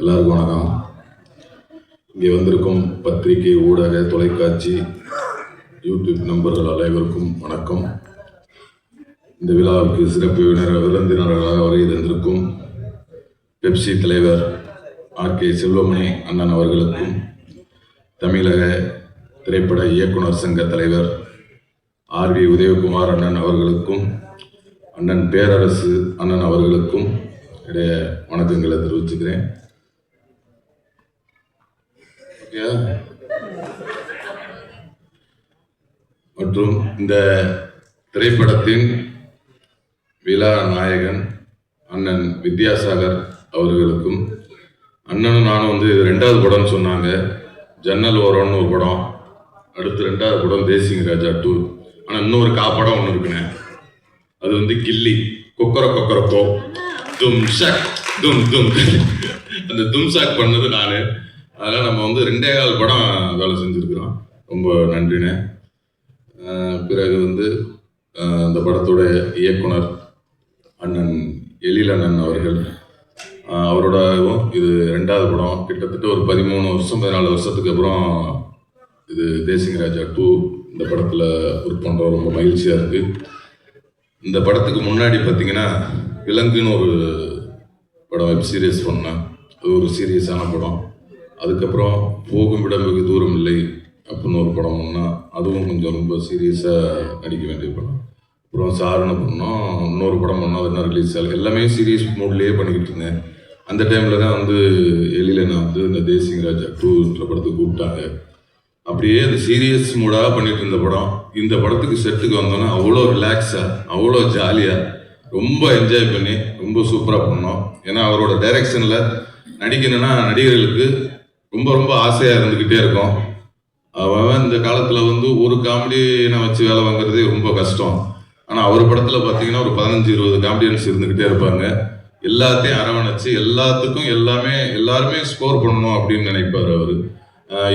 எல்லாருக்கும் வணக்கம். இங்கே வந்திருக்கும் பத்திரிகை ஊடக தொலைக்காட்சி யூடியூப் நண்பர்கள் அனைவருக்கும் வணக்கம். இந்த விழாவுக்கு சிறப்பு விருந்தினர்களாக வருகை தந்திருக்கும் பெப்சி தலைவர் ஆர். கே. செல்வமணி அண்ணன் அவர்களுக்கும் தமிழக திரைப்பட இயக்குனர் சங்க தலைவர் ஆர். வி. உதயகுமார் அண்ணன் அவர்களுக்கும் அண்ணன் பேரரசு அண்ணன் அவர்களுக்கும் இடைய வணக்கங்களை தெரிவிச்சுக்கிறேன். மற்றும் இந்த திரைப்படத்தின் விழா நாயகன் அண்ணன் வித்யாசாகர் அவர்களுக்கும் அண்ணனும் நானும் வந்து இது ரெண்டாவது படம்னு சொன்னாங்க. ஜன்னல் ஓரம்னு ஒரு படம். அடுத்து ரெண்டாவது படம் தேசிங் ராஜா டூ. ஆனால் இன்னொரு காப்படம் ஒன்று இருக்குண்ணே. அது வந்து கில்லி. கொக்கர கொக்கரக்கோ தும் ஷக் தும் தும். அந்த தும் ஷாக் பண்ணது நான். அதனால் நம்ம வந்து ரெண்டே கால் படம் வேலை செஞ்சுருக்கிறோம். ரொம்ப நன்றிண்ணே. பிறகு வந்து இந்த அந்த படத்தோட இயக்குனர் அண்ணன் எழிலண்ணன் அவர்கள் அவரோடவும் இது ரெண்டாவது படம். கிட்டத்தட்ட ஒரு பதிமூணு வருஷம் பதினாலு வருஷத்துக்கு அப்புறம் இது தேசிங்க ராஜா டூ இந்த படத்தில் ஒர்க் பண்ணுறோம் ரொம்ப மகிழ்ச்சியாக இருக்குது இந்த படத்துக்கு முன்னாடி பார்த்தீங்கன்னா விலங்குன்னு ஒரு படம் வெப் சீரியஸ் பண்ணேன். அது ஒரு சீரியஸான படம். அதுக்கப்புறம் போகும் இடம் வெகு தூரம் இல்லை அப்படின்னு ஒரு படம் அதுவும் கொஞ்சம் ரொம்ப சீரியஸாக நடிக்க வேண்டிய படம். அப்புறம் சாரண பண்ணோம் இன்னொரு படம் பண்ணோம் அது என்ன ரிலீஸ் ஆகல. எல்லாமே சீரியஸ் மூட்லேயே பண்ணிக்கிட்டு இருந்தேன். அந்த டைமில் தான் வந்து எழில நான் வந்து இந்த தேசிங் ராஜா டூன்ற படத்துக்கு கூப்பிட்டாங்க. அப்படியே அந்த சீரியஸ் மூடாக பண்ணிட்டு இருந்த படம். இந்த படத்துக்கு செட்டுக்கு வந்தோன்னா அவ்வளோ ரிலாக்ஸாக அவ்வளோ ஜாலியாக ரொம்ப என்ஜாய் பண்ணி ரொம்ப சூப்பராக பண்ணோம். ஏன்னா அவரோட டைரக்ஷனில் நடிக்கணும்னா நடிகர்களுக்கு ரொம்ப ரொம்ப ஆசையாக இருந்துக்கிட்டே இருக்கும். அவன் இந்த காலத்தில் வந்து ஒரு காமெடியை வச்சு வேலை வாங்குறதே ரொம்ப கஷ்டம். ஆனால் அவர் படத்தில் பார்த்தீங்கன்னா ஒரு பதினஞ்சு இருபது காமெடியன்ஸ் இருந்துக்கிட்டே இருப்பாங்க. எல்லாத்தையும் அரவணைச்சு எல்லாத்துக்கும் எல்லாமே எல்லாருமே ஸ்கோர் பண்ணணும் அப்படின்னு நினைப்பார் அவர்.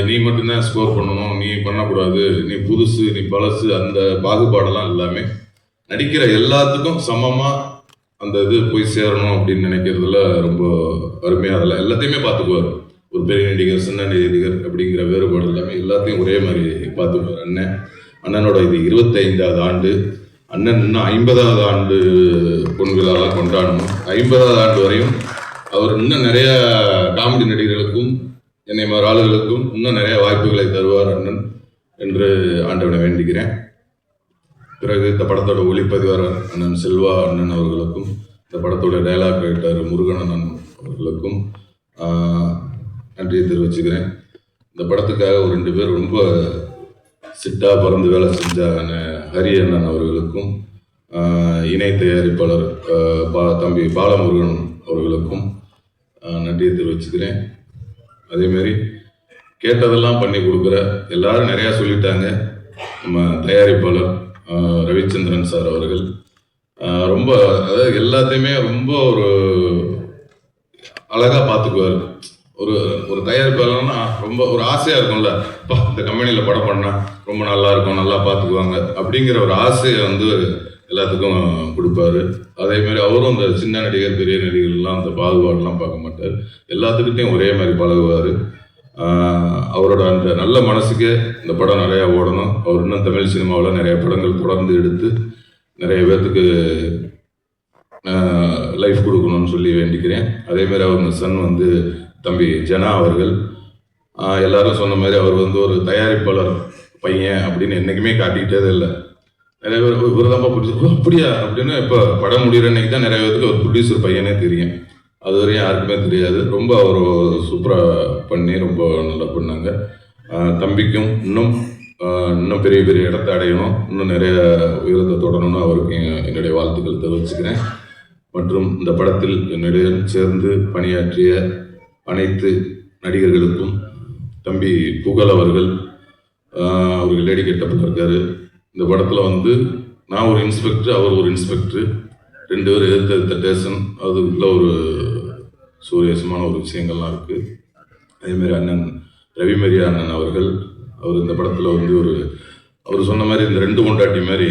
நீ மட்டும்தான் ஸ்கோர் பண்ணணும் நீ பண்ணக்கூடாது நீ புதுசு நீ பழசு அந்த பாகுபாடெல்லாம் எல்லாமே நடிக்கிற எல்லாத்துக்கும் சமமாக அந்த இது போய் சேரணும் அப்படின்னு நினைக்கிறதுல ரொம்ப அருமையாக அதில் எல்லாத்தையுமே பார்த்துக்குவார் ஒரு பெரிய நடிகர் சின்ன நடிகர் அப்படிங்கிற வேறுபாடு எல்லாமே எல்லாத்தையும் ஒரே மாதிரி பார்த்து அண்ணன் அண்ணனோட இது இருபத்தைந்தாவது ஆண்டு அண்ணன் இன்னும் ஐம்பதாவது ஆண்டு பொன் விழாவாக கொண்டாடணும். ஐம்பதாவது ஆண்டு வரையும் அவர் இன்னும் நிறையா காமெடி நடிகர்களுக்கும் என்னை மாதிரி ஆளுகளுக்கும் இன்னும் நிறைய வாய்ப்புகளை தருவார் அண்ணன் என்று ஆண்டவனை வேண்டிக்கிறேன் பிறகு இந்த படத்தோட ஒளிப்பதிவாளர் அண்ணன் செல்வா அண்ணன் அவர்களுக்கும் இந்த படத்தோட டைலாக் ரைட்டர் முருகன் அண்ணன் அவர்களுக்கும் நன்றியை தெரிவிச்சுக்கிறேன். இந்த படத்துக்காக ஒரு ரெண்டு பேர் ரொம்ப சிட்டாக பறந்து வேலை செஞ்ச ஹரி அண்ணன் அவர்களுக்கும் இணை தயாரிப்பாளர் பா தம்பி பாலமுருகன் அவர்களுக்கும் நன்றியை தெரிவிச்சுக்கிறேன். அதேமாரி கேட்டதெல்லாம் பண்ணி கொடுக்குற எல்லாரும் நிறையா சொல்லிட்டாங்க. நம்ம தயாரிப்பாளர் ரவிச்சந்திரன் சார் அவர்கள். ரொம்ப அதாவது எல்லாத்தையுமே ரொம்ப ஒரு அழகாக பார்த்துக்குவார். ஒரு ஒரு தயாரிப்பாளர்னா ரொம்ப ஒரு ஆசையாக இருக்கும்ல. பா இந்த கம்பெனியில் படம் பண்ணால் ரொம்ப நல்லா இருக்கும் நல்லா பார்த்துக்குவாங்க அப்படிங்கிற ஒரு ஆசையை வந்து எல்லாத்துக்கும் கொடுப்பாரு. அதே மாதிரி அவரும் இந்த சின்ன நடிகர் பெரிய நடிகர்லாம் அந்த பாகுபாடுலாம் பார்க்க மாட்டார். எல்லாத்துக்கிட்டையும் ஒரே மாதிரி பழகுவார். அவரோட அந்த நல்ல மனசுக்கு இந்த படம் நிறையா ஓடணும். அவர் இன்னும் தமிழ் சினிமாவில் நிறைய படங்கள் தொடர்ந்து எடுத்து நிறைய பேர்த்துக்கு லைஃப் கொடுக்கணும்னு சொல்லி வேண்டிக்கிறேன். அதேமாதிரி அவங்க சன் வந்து தம்பி ஜனா அவர்கள் எல்லாரும் சொன்ன மாதிரி அவர் வந்து ஒரு தயாரிப்பாளர் பையன் அப்படின்னு என்றைக்குமே காட்டிக்கிட்டதே இல்லை. நிறைய பேர் இவர் தான்ப்பா ப்ரொடியூசர் அப்படியா? அப்படின்னு இப்போ படம் முடிகிற அன்னைக்கு தான் நிறைய பேருக்கு ஒரு ப்ரொடியூசர் பையனே தெரியும். அது வரையும் யாருக்குமே தெரியாது. ரொம்ப அவர் சூப்பராக பண்ணி ரொம்ப நல்லா பண்ணாங்க. தம்பிக்கும் இன்னும் இன்னும் பெரிய பெரிய இடத்த அடையணும். இன்னும் நிறைய உயரத்தை தொடரணும்னு அவருக்கு என்னுடைய வாழ்த்துக்கள் தெரிவிச்சுக்கிறேன். மற்றும் இந்த படத்தில் என்னுடைய சேர்ந்து பணியாற்றிய அனைத்து நடிகர்களுக்கும் தம்பி புகழ் அவர்கள் அவர் அவருக்கு லேடி கெட்டப்பில் இந்த படத்தில் வந்து நான் ஒரு இன்ஸ்பெக்டர் அவர் ஒரு இன்ஸ்பெக்டர். ரெண்டு பேரும் எதிர்த்த எதிர்த்த ஸ்டேஷன் அதுக்குள்ள ஒரு சூரியசமான ஒரு விஷயங்கள்லாம் இருக்குது அதேமாரி அண்ணன் ரவிமரி அண்ணன் அவர்கள் அவர் இந்த படத்தில் வந்து ஒரு அவர் சொன்ன மாதிரி இந்த ரெண்டு மொண்டாட்டி மாதிரி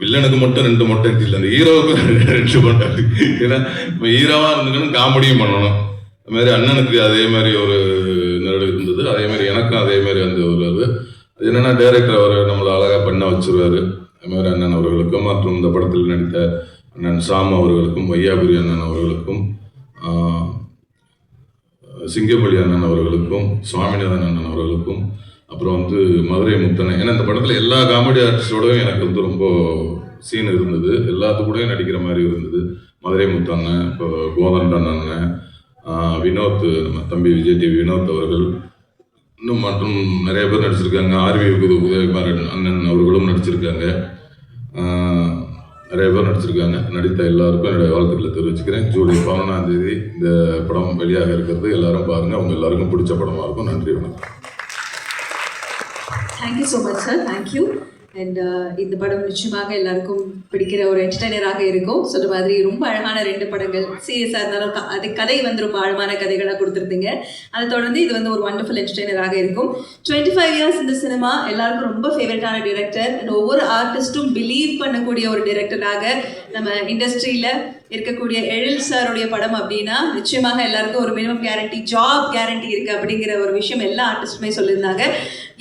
வில்லனுக்கு மட்டும் ரெண்டு மொட்டை இல்லை அந்த ஹீரோவுக்கு ரெண்டு மொட்டாட்டி ஏன்னா இப்போ ஹீரோவாக இருந்துக்கணும் காமெடியும் பண்ணணும். அதுமாரி மாதிரி அண்ணனுக்கு அதே மாதிரி ஒரு நெருடு இருந்தது. அதே மாதிரி எனக்கும் அதே மாதிரி வந்து ஒரு அது. என்னன்னா டைரக்டர் அவர் நம்மளை அழகாக பண்ண வச்சிருவாரு. அது மாதிரி அண்ணன் அவர்களுக்கும் மற்றும் இந்த படத்தில் நடித்த அண்ணன் சாம் அவர்களுக்கும் வையாபுரி அண்ணன் அவர்களுக்கும் சிங்கப்பள்ளி அண்ணன் அவர்களுக்கும் சுவாமிநாதன் அண்ணன் அவர்களுக்கும் அப்புறம் வந்து மதுரை முத்தனை. ஏன்னா இந்த படத்தில் எல்லா காமெடி ஆர்டிஸ்டோடையும் எனக்கு வந்து ரொம்ப சீன் இருந்தது. எல்லாத்து கூடயும் நடிக்கிற மாதிரி இருந்தது. மதுரை முத்தண்ணன் இப்போ கோதண்டன் அண்ணன் வினோத் நம்ம தம்பி விஜய் டிவி வினோத் அவர்கள். இன்னும் மற்றும் நிறைய பேர் நடிச்சிருக்காங்க. ஆர்வி உதயகுமாரன் அண்ணன் அவர்களும் நடிச்சிருக்காங்க. நிறைய பேர் நடிச்சிருக்காங்க. நடித்த எல்லாருக்கும் என்னுடைய வாழ்த்துக்களை தெரிவிச்சுக்கிறேன். ஜூலை பதினொன்றாம் தேதி இந்த படம் வெளியாக இருக்கிறது. எல்லாரும் பாருங்க. அவங்க எல்லாருக்கும் பிடிச்ச படமாக இருக்கும். நன்றி வணக்கம். Thank you so much sir thank you and uh, இந்த படம் நிச்சயமாக எல்லாருக்கும் பிடிக்கிற ஒரு என்டர்டைனராக இருக்கும். சொல்ற மாதிரி ரொம்ப அழகான ரெண்டு படங்கள். சீரியஸாக இருந்தாலும் க- அது கதை வந்து ரொம்ப ஆழமான கதைகளாக கொடுத்துருந்தீங்க. அதை தொடர்ந்து இது வந்து ஒரு வண்டர்ஃபுல் என்டர்டைனராக இருக்கும். டுவெண்ட்டி ஃபைவ் இயர்ஸ் இந்த சினிமா எல்லாருக்கும் ரொம்ப ஃபேவரட்டான டிரெக்டர் அண்ட் ஒவ்வொரு ஆர்டிஸ்ட்டும் பிலீவ் பண்ணக்கூடிய ஒரு டிரெக்டராக நம்ம இண்டஸ்ட்ரியில் இருக்கக்கூடிய எழில் சாருடைய படம் அப்படின்னா நிச்சயமாக எல்லாருக்கும் ஒரு மினிமம் கேரண்டி ஜாப் கேரண்டி இருக்கு அப்படிங்கிற ஒரு விஷயம் எல்லா ஆர்டிஸ்டுமே சொல்லியிருந்தாங்க.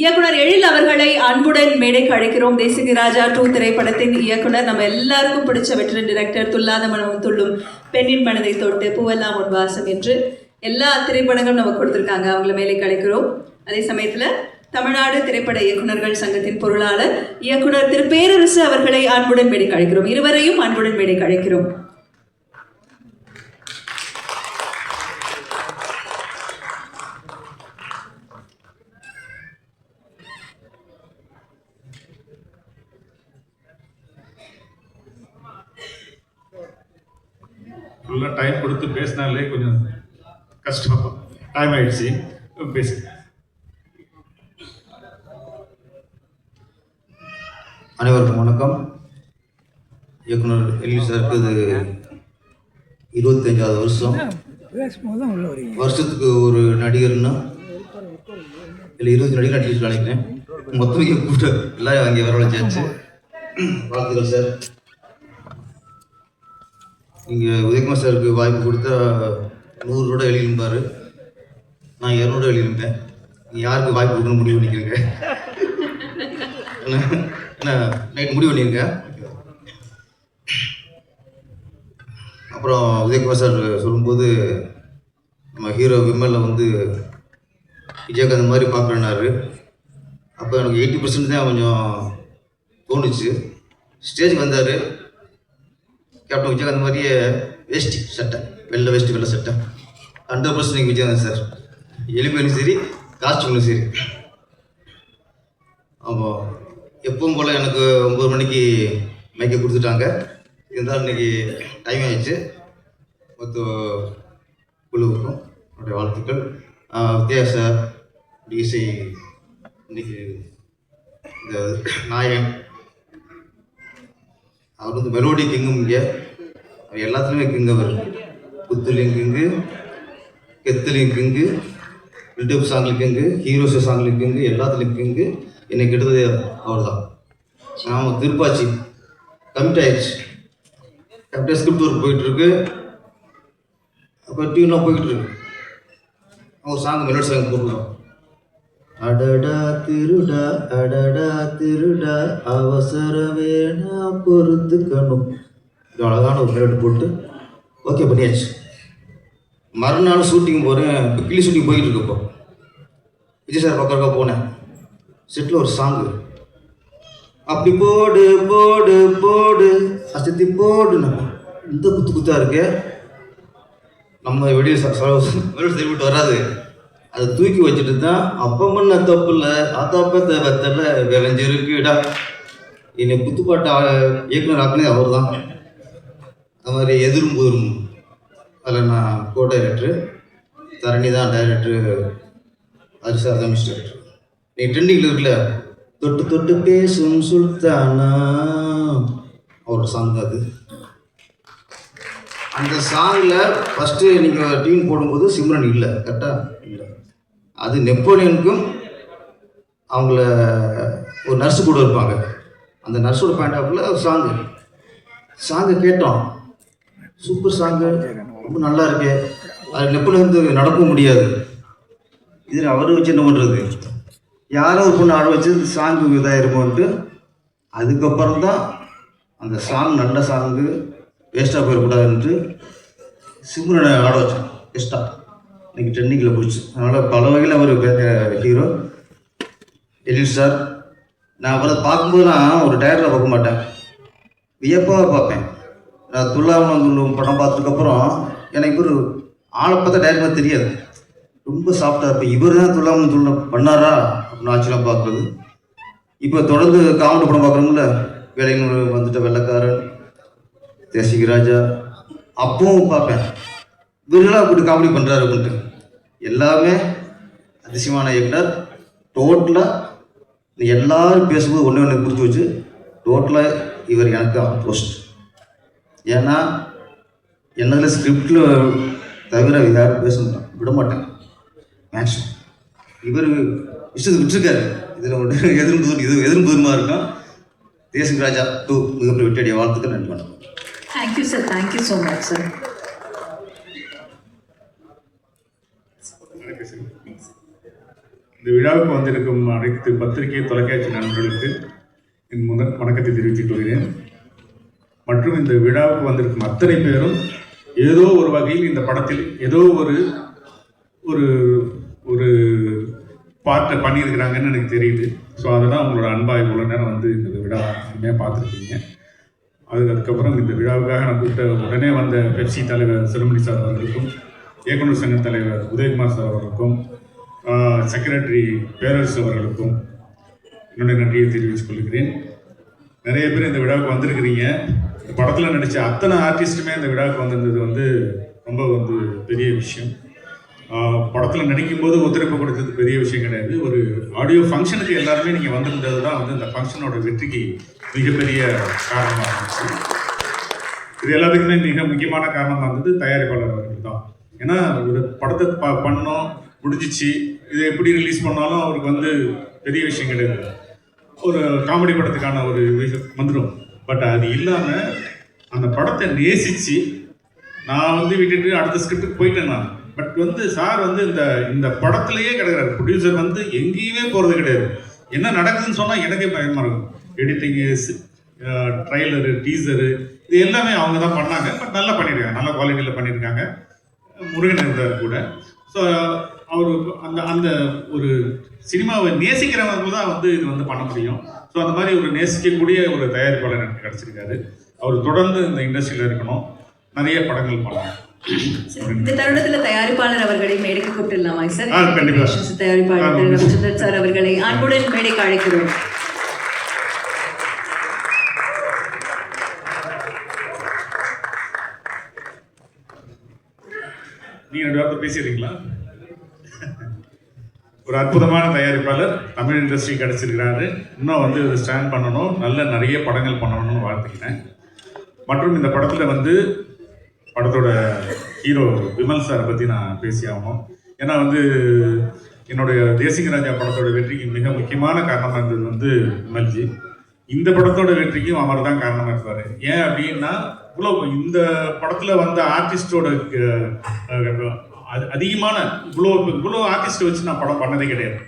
இயக்குனர் எழில் அவர்களை அன்புடன் மேடைக்கு அழைக்கிறோம். தேசிக ராஜா டூ திரைப்படத்தின் இயக்குனர் நம்ம எல்லாருக்கும் பிடிச்ச வெற்றி டிரெக்டர் துல்லாத மனமும் துள்ளும் பெண்ணின் மனதை தொட்டு பூவெல்லாம் உன் வாசம் என்று எல்லா திரைப்படங்களும் நமக்கு கொடுத்துருக்காங்க. அவங்கள மேலே அழைக்கிறோம் அதே சமயத்தில் தமிழ்நாடு திரைப்பட இயக்குனர்கள் சங்கத்தின் பொருளாளர் இயக்குனர் திரு பேரரசு அவர்களை அன்புடன் மேடைக்கு அழைக்கிறோம். இருவரையும் அன்புடன் மேடைக்கு அழைக்கிறோம். ஃபுல்லாக டைம் கொடுத்து பேசினாலே கொஞ்சம் கஷ்டம் டைம் ஆயிடுச்சு. பேசு. அனைவருக்கும் வணக்கம். இயக்குனர் எல்லி சாருக்கு இது இருபத்தஞ்சாவது வருஷம். வருஷத்துக்கு ஒரு நடிகர்னா இல்லை இருபது நடிகர் நடிகர் நினைக்கிறேன். மொத்தம் இங்கே கூட்ட எல்லாரும் அங்கே வரவழைச்சாச்சு. வாழ்த்துக்கள் சார். இங்கே உதயகுமார் சாருக்கு வாய்ப்பு கொடுத்தா நூறு ரூபா எழுதிருப்பார் நான் இரநூறுவா எழுதிருப்பேன் யாருக்கு வாய்ப்பு கொடுக்கணும் முடிவு பண்ணிக்கிறீங்க? என்ன நைட் முடிவு பண்ணிருங்க. அப்புறம் உதயகுமார் சார் சொல்லும்போது நம்ம ஹீரோ விமலில் வந்து விஜயகாந்த் மாதிரி பார்க்குறேன்னாரு அப்போ எனக்கு எயிட்டி பர்சன்ட் தான் கொஞ்சம் தோணுச்சு. ஸ்டேஜுக்கு வந்தார். கேப்டன் விஜயகாந்த் மாதிரியே வேஷ்டி சட்டை வெள்ளை வேஷ்டி வெள்ளை சட்டை. ஹண்ட்ரட் பர்சன்ட் நீங்கள் விஜயகாந்த் சார் எளிமையிலும் சரி காஸ்டியூம்லும் சரி. ஆமாம் எப்பவும் போல் எனக்கு ஒம்பது மணிக்கு மைக்கை கொடுத்துட்டாங்க. இருந்தாலும் இன்னைக்கு டைம் ஆயிடுச்சு. மொத்த குழுவுக்கும் என்னுடைய வாழ்த்துக்கள். ஆஹ் சார் டிஎஸ்ஐ இன்னைக்கு இந்த நாயகன் அவர் வந்து மெலோடி கிங்கும் இங்கே. அவர் எல்லாத்துலேயுமே கிங் அவர். குத்துலையும் கிங்கு கெத்துலையும் கிங்கு பில்டப் சாங்லையும் கிங்கு ஹீரோஸ் சாங்லையும் கிங்கு எல்லாத்துலேயும் கிங்கு என்னை கெடுத்ததே அவர் தான் ஆமாம் திருப்பாச்சி. கமிட் ஆயிடுச்சு கமிட் ஸ்கிரிப்ட் ஒர்க் போயிட்டுருக்கு. அப்போ டியூன்லாம் போயிட்டுருக்கு. இருக்கு சாங் மெலோடி சாங் போட்டுருக்கோம் அடடா திருடா அடடா திருடா அவசர வேணா பொறுத்துக்கணும் அழகான ஒரு மெலோடி போட்டு ஓகே பண்ணியாச்சு மறுநாள் ஷூட்டிங் போகிறேன் இப்போ கிளி ஷூட்டிங் போயிட்டு இருக்கப்போ விஜய் சார் பக்கம் போனேன் செட்டில் ஒரு சாங்கு அப்படி போடு போடு போடு அசத்தி போடு இந்த குத்து குத்தா இருக்கு நம்ம வெளியே வெளியே சரிவிட்டு வராது அதை தூக்கி வச்சுட்டு தான் அப்போ பண்ண தப்பு இல்லை அத்தப்பத்த வெத்தல விளைஞ்சிருக்குடா என்னை குத்துப்பாட்டு இயக்குனர் ஆக்குனே அவர் தான் அது மாதிரி எதிரும் புதிரும் அதில் நான் கோ டைரக்டரு தரணி தான் டைரக்டரு அது தான் மிஸ்டர் நீ ட்ரெண்டிங்கில் இருக்குல்ல தொட்டு தொட்டு பேசும் சுல்தானா? அவரோட சாங் தான் அது. அந்த சாங்கில் ஃபஸ்ட்டு நீங்கள் டியூன் போடும்போது சிம்ரன் இல்லை கரெக்டாக அது நெப்போலியனுக்கும் அவங்கள ஒரு நர்ஸு கூட இருப்பாங்க. அந்த நர்ஸோட பாயிண்ட் ஆஃப்ல ஒரு சாங்கு சாங்கை கேட்டோம். சூப்பர் சாங்கு ரொம்ப நல்லா இருக்கு. அது நெப்போலியன் வந்து நடக்க முடியாது. இதில் அவர் வச்சு என்ன பண்ணுறது யாரோ ஒரு பொண்ணு ஆட வச்சு சாங்கு இதாயிருமோன்ட்டு அதுக்கப்புறம் தான் அந்த சாங் நல்ல சாங்கு வேஸ்ட்டாக போயிடக்கூடாதுன்ட்டு சிம்ரனை ஆட வச்சோம் வேஸ்ட்டாக இன்னைக்கு ட்ரெண்டிங்கில் போச்சு அதனால் பல வகையில் அவர் ஹீரோ எலிட் சார் நான் அவரை பார்க்கும்போதுலாம் ஒரு டயரில் பார்க்க மாட்டேன். வியப்பாக பார்ப்பேன். நான் துல்லாவனம் துள்ளும் படம் பார்த்ததுக்கப்புறம் எனக்கு ஒரு ஆளை பார்த்தா டயரி மாதிரி தெரியாது. ரொம்ப சாஃப்டாக இருப்பேன். இவர் தான் துல்லாவனம் துள்ள பண்ணாரா அப்படின்னு ஆச்சரியம் பார்க்குறது இப்போ தொடர்ந்து காமெடி படம் பார்க்குறோம்ல வேலைகள் வந்துட்ட வெள்ளக்காரன் தேசிக ராஜா அப்பவும் பார்ப்பேன். இவரெல்லாம் இப்படி காமெடி பண்ணுறாரு அப்படின்ட்டு. எல்லாமே அதிசயமான இயக்குனர். டோட்டலாக எல்லாரும் பேசும்போது ஒன்று ஒன்று புரிஞ்சு வச்சு டோட்டலாக இவர் எனக்கு அப்போஸ்ட் ஏன்னா என்னதில் ஸ்கிரிப்டில் தவிர யாரும் பேச மாட்டேன் விட மாட்டேன் மேக்ஸிமம் இவர் இஷ்டத்துக்கு விட்டுருக்காரு. இதில் ஒன்று எதிர்ப்பு இது எதிர்ப்புமா இருக்கும் தேசிக ராஜா டூ மிகப்பெரிய வெற்றியடைய வாழ்த்துக்கள். நன்றி வணக்கம். Thank you sir thank you so much sir இந்த விழாவுக்கு வந்திருக்கும் அனைத்து பத்திரிகை தொலைக்காட்சி நண்பர்களுக்கு என் முதல் வணக்கத்தை தெரிவித்துக் கொள்கிறேன். மற்றும் இந்த விழாவுக்கு வந்திருக்கும் அத்தனை பேரும் ஏதோ ஒரு வகையில் இந்த படத்தில் ஏதோ ஒரு ஒரு ஒரு பார்ட்டை பண்ணியிருக்கிறாங்கன்னு எனக்கு தெரியுது. ஸோ அதை தான் உங்களோட அன்பாக இவ்வளோ நேரம் வந்து இந்த விழா அருமையாக பார்த்துருக்கீங்க. அது அதுக்கப்புறம் இந்த விழாவுக்காக நான் கூப்பிட்ட உடனே வந்த பெப்சி தலைவர் சிறுமணி சார் அவர்களுக்கும் இயக்குனர் சங்க தலைவர் உதயகுமார் சார் அவர்களுக்கும் செக்ரட்டரி பேரரசு அவர்களுக்கும் என்னுடைய நன்றியை தெரிவித்துக் கொள்கிறேன் நிறைய பேர் இந்த விழாவுக்கு வந்திருக்கிறீங்க. இந்த படத்தில் நடித்த அத்தனை ஆர்டிஸ்ட்டுமே இந்த விழாவுக்கு வந்திருந்தது வந்து ரொம்ப வந்து பெரிய விஷயம். படத்தில் நடிக்கும்போது ஒத்துழைப்பு கொடுத்தது பெரிய விஷயம் கிடையாது. ஒரு ஆடியோ ஃபங்க்ஷனுக்கு எல்லாருமே நீங்கள் வந்திருந்தது தான் வந்து இந்த ஃபங்க்ஷனோட வெற்றிக்கு மிகப்பெரிய காரணமாக இருந்துச்சு. இது எல்லாத்துக்குமே மிக முக்கியமான காரணமாக இருந்தது தயாரிப்பாளர் அவர்கள் தான். ஏன்னா ஒரு படத்தை ப பண்ணோம் முடிஞ்சிச்சு. இதை எப்படி ரிலீஸ் பண்ணாலும் அவருக்கு வந்து பெரிய விஷயம் கிடையாது. ஒரு காமெடி படத்துக்கான ஒரு வந்துடும் பட் அது இல்லாமல் அந்த படத்தை நேசித்து நான் வந்து விட்டுட்டு அடுத்த ஸ்கிரிப்டுக்கு போயிட்டேன் நான். பட் வந்து சார் வந்து இந்த இந்த படத்துலயே கிடையாது ப்ரொடியூசர் வந்து எங்கேயுமே போகிறது கிடையாது. என்ன நடக்குதுன்னு சொன்னால் எனக்கே பயமாக இருக்கும். எடிட்டிங்கு ட்ரைலரு டீசரு இது எல்லாமே அவங்க தான் பண்ணாங்க. பட் நல்லா பண்ணியிருக்காங்க. நல்ல குவாலிட்டியில் பண்ணியிருக்காங்க. முருகன் இருந்தார் கூட. ஸோ அவர் அந்த அந்த ஒரு சினிமாவை நேசிக்கிறவங்க தான் வந்து இது வந்து பண்ண முடியும். ஸோ அந்த மாதிரி ஒரு நேசிக்கக்கூடிய ஒரு தயாரிப்பாளர் எனக்கு கிடச்சிருக்காரு. அவர் தொடர்ந்து இந்த இண்டஸ்ட்ரியில் இருக்கணும். நிறைய படங்கள் பண்ணலாம் இந்த தருணத்துல தயாரிப்பாளர் அவர்களை மேடைக்கு கூப்பிட்டுலாமா சார். தயாரிப்பாளர் ரவிச்சந்திரன் சார் அவர்களை அன்புடன் மேடைக்கு அழைக்கிறோம். நீங்க ரெண்டு பேசிடுறீங்களா? ஒரு அற்புதமான தயாரிப்பாளர் தமிழ் இண்டஸ்ட்ரி கிடைச்சிருக்கிறாரு. இன்னும் வந்து இதை ஸ்டாண்ட் பண்ணணும். நல்ல நிறைய படங்கள் பண்ணணும்னு வாழ்த்துக்கிறேன் மற்றும் இந்த படத்தில் வந்து படத்தோட ஹீரோ விமல் சாரை பற்றி நான் பேசி ஆகணும். ஏன்னா வந்து என்னுடைய தேசிக ராஜா படத்தோட வெற்றிக்கு மிக முக்கியமான காரணமாக இருந்தது வந்து விமல்ஜி. இந்த படத்தோட வெற்றிக்கும் அவர் தான் காரணமாக இருப்பார். ஏன் அப்படின்னா இவ்வளோ இந்த படத்தில் வந்த ஆர்டிஸ்டோட அது அதிகமான இவ்வளோ இவ்வளோ ஆர்டிஸ்ட் வச்சு நான் படம் பண்ணதே கிடையாது.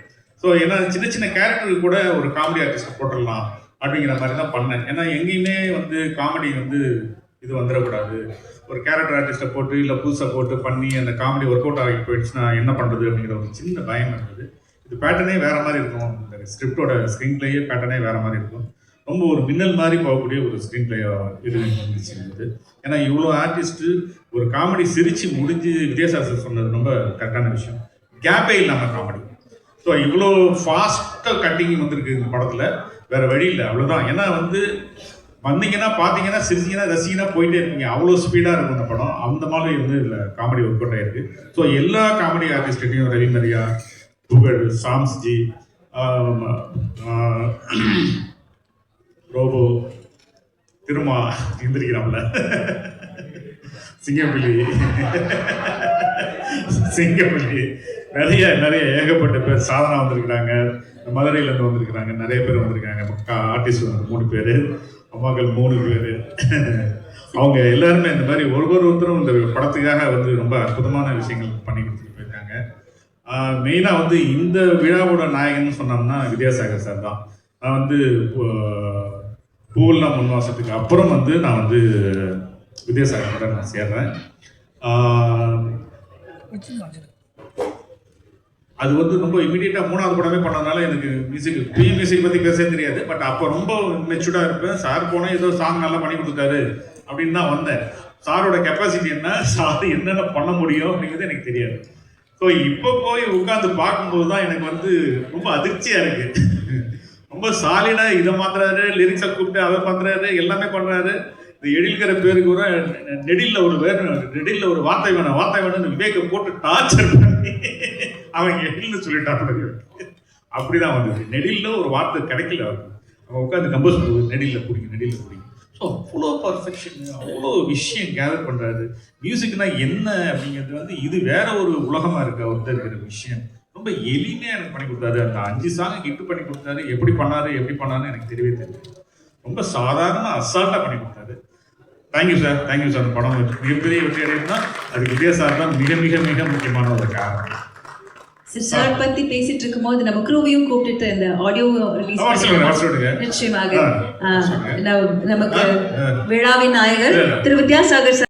ஸோ ஏன்னா சின்ன சின்ன கேரக்டருக்கு கூட ஒரு காமெடி ஆர்டிஸ்ட் போட்டுடலாம் அப்படிங்கிற மாதிரி தான் பண்ணேன். ஏன்னா எங்கேயுமே வந்து காமெடி வந்து இது வந்துடக்கூடாது. ஒரு கேரக்டர் ஆர்டிஸ்ட்டை போட்டு இல்லை புதுசாக போட்டு பண்ணி அந்த காமெடி ஒர்க் அவுட் ஆகி போயிடுச்சுன்னா என்ன பண்ணுறது அப்படிங்கிற ஒரு சின்ன பயம் இருந்தது. இது பேட்டர்னே வேறு மாதிரி இருக்கும். இந்த ஸ்கிரிப்டோட ஸ்க்ரீன் பிளேயே பேட்டர்னே வேறு மாதிரி இருக்கும். ரொம்ப ஒரு மின்னல் மாதிரி போகக்கூடிய ஒரு ஸ்க்ரீன் பிளேயாக இது எனக்கு வந்துச்சு. ஏன்னா இவ்வளோ ஆர்டிஸ்ட்டு ஒரு காமெடி சிரிச்சு முடிஞ்சு வித்யாசாஸ்திரி சொன்னது ரொம்ப கரெக்டான விஷயம். கேப்பே இல்லாமல் காமெடி ஸோ இவ்வளோ ஃபாஸ்ட்டாக கட்டிங் வந்திருக்கு இந்த படத்தில். வேற வழி இல்லை அவ்வளோதான் ஏன்னா வந்து வந்தீங்கன்னா பார்த்தீங்கன்னா சிரிச்சிங்கன்னா ரசிங்கன்னா போயிட்டே இருப்பீங்க. அவ்வளோ ஸ்பீடாக இருக்கும் அந்த படம். அந்த மாதிரி வந்து இதில் காமெடி ஒர்க் அவுட் ஆயிருக்கு. ஸோ எல்லா காமெடி ஆர்டிஸ்ட்டையும் ரவி மரியா புகழ் சாம்ஸ்ஜி ரோபோ திருமா எந்திரிக்கிறான்ல சிங்கப்பிள்ளி சிங்கப்பிள்ளி நிறைய நிறைய ஏகப்பட்ட பேர் சாதனா வந்திருக்கிறாங்க. மதுரையிலேருந்து வந்திருக்கிறாங்க. நிறைய பேர் வந்திருக்காங்க. ஆர்டிஸ்ட் வந்து மூணு பேர் அம்மாக்கள் மூணு பேர். அவங்க எல்லாருமே இந்த மாதிரி ஒவ்வொரு ஒருத்தரும் இந்த படத்துக்காக வந்து ரொம்ப அற்புதமான விஷயங்கள் பண்ணி கொடுத்துட்டு போயிருக்காங்க. மெயினாக வந்து இந்த விழாவோட நாயகன் சொன்னோம்னா வித்யாசாகர் சார் தான். நான் வந்து பூவெல்லாம் முன் மாதத்துக்கு அப்புறம் வந்து நான் வந்து வித்யாசாகரோட நான் சேர்றேன். அது வந்து ரொம்ப இமீடியட்டாக மூணாவது படமே பண்ணதுனால எனக்கு மியூசிக் ப்ரீ மியூசிக் பற்றி பேசவே தெரியாது. பட் அப்போ ரொம்ப மெச்சூர்டாக இருப்பேன். சார் போனால் ஏதோ சாங் நல்லா பண்ணி கொடுத்தாரு அப்படின்னு தான் வந்தேன். சாரோட கெப்பாசிட்டி என்ன? சார் என்னென்ன பண்ண முடியும் அப்படிங்கிறது எனக்கு தெரியாது. ஸோ இப்போ போய் உட்காந்து பார்க்கும்போது தான் எனக்கு வந்து ரொம்ப அதிர்ச்சியாக இருக்கு. ரொம்ப சாலிடாக இதை மாத்துறாரு லிரிக்ஸை கூப்பிட்டு அதை பண்ணுறாரு எல்லாமே பண்ணுறாரு இந்த எழில்கிற பேருக்கு கூட நெடில்ல ஒரு பேர் நெடில்ல ஒரு வார்த்தை வேணும் வார்த்தை வேணும்னு விவேக போட்டு டார்ச்சர் பண்ணி அவன் எழில்னு சொல்லிட்டான் அப்படிதான் வந்தது. நெடில்ல ஒரு வார்த்தை கிடைக்கல அவருக்கு. அவன் உட்காந்து கம்போஸ் பண்ணுவது நெடில்ல பிடிக்கும் நெடில்ல பிடிக்கும் ஸோ அவ்வளோ பர்ஃபெக்ஷன் அவ்வளோ விஷயம் கேதர் பண்ணுறாரு மியூசிக்னா என்ன அப்படிங்கிறது வந்து இது வேற ஒரு உலகமாக இருக்கு அவர்கிட்ட இருக்கிற விஷயம். ரொம்ப எளிமையாக எனக்கு பண்ணி கொடுத்தாரு. அந்த அஞ்சு சாங் ஹிட் பண்ணி கொடுத்தாரு. எப்படி பண்ணாரு எப்படி பண்ணாருன்னு எனக்கு தெரியவே தெரியல. ரொம்ப சாதாரண அசால்ட்டாக பண்ணி கொடுத்தாரு. தேங்க்யூ சார் தேங்க்யூ சார் படம் மிகப்பெரிய வெற்றி அடையுதுன்னா அதுக்கு விஜய சார் தான் மிக மிக மிக முக்கியமான ஒரு காரணம் சார் பத்தி பேசிட்டு இருக்கும்போது நம்ம க்ரூவையும் கூப்பிட்டுட்டு இந்த ஆடியோ ரிலீஸ். நிச்சயமாக நமக்கு. விழாவின் நாயகர். திரு வித்யாசாகர் சார்